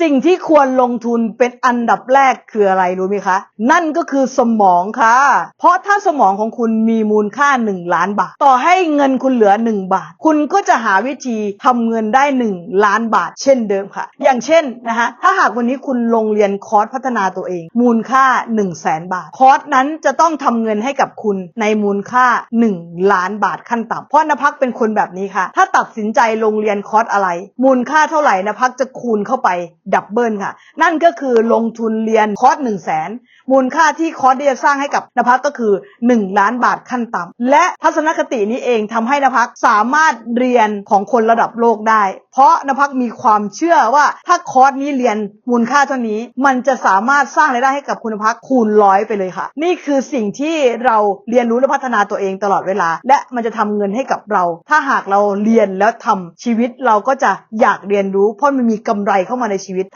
สิ่งที่ควรลงทุนเป็นอันดับแรกคืออะไรรู้ไหมคะ นั่นก็คือสมองค่ะ เพราะถ้าสมองของคุณมีมูลค่า 1 ล้านบาท ต่อให้เงินคุณเหลือ 1 บาท คุณก็จะหาวิธีทำเงินได้ 1 ล้านบาท เช่นเดิมค่ะ อย่างเช่นนะคะถ้าหากวันนี้คุณลงเรียนคอร์สพัฒนาตัวเอง มูลค่า 1 0 0 0 0แสนบาท คอร์สนั้นจะต้องทำเงินให้กับคุณในมูลค่า 1 ล้านบาทขั้นต่ำเพราะนภักเป็นคนแบบนี้ค่ะ ถ้าตัดสินใจลงเรียนคอร์สอะไร มูลค่าเท่าไหร่นภักจะคูณเข้าไปดับเบิลค่ะ นั่นก็คือลงทุนเรียนคอร์สหนึ่งแสนมูลค่าที่คอร์สที่จะสร้างให้กับนภัสก็คือ 1 ล้านบาทขั้นต่ำและทัศนคตินี้เองทำให้นภัสสามารถเรียนของคนระดับโลกได้เพราะนภักมีความเชื่อว่าถ้าคอร์สนี้เรียนมูลค่าเท่านี้ มันจะสามารถสร้างรายได้ให้กับคุณภักคูณร้อยไปเลยค่ะ นี่คือสิ่งที่เราเรียนรู้และพัฒนาตัวเองตลอดเวลา และมันจะทำเงินให้กับเรา ถ้าหากเราเรียนแล้วทำชีวิตเราก็จะอยากเรียนรู้ เพราะมันมีกำไรเข้ามาในชีวิต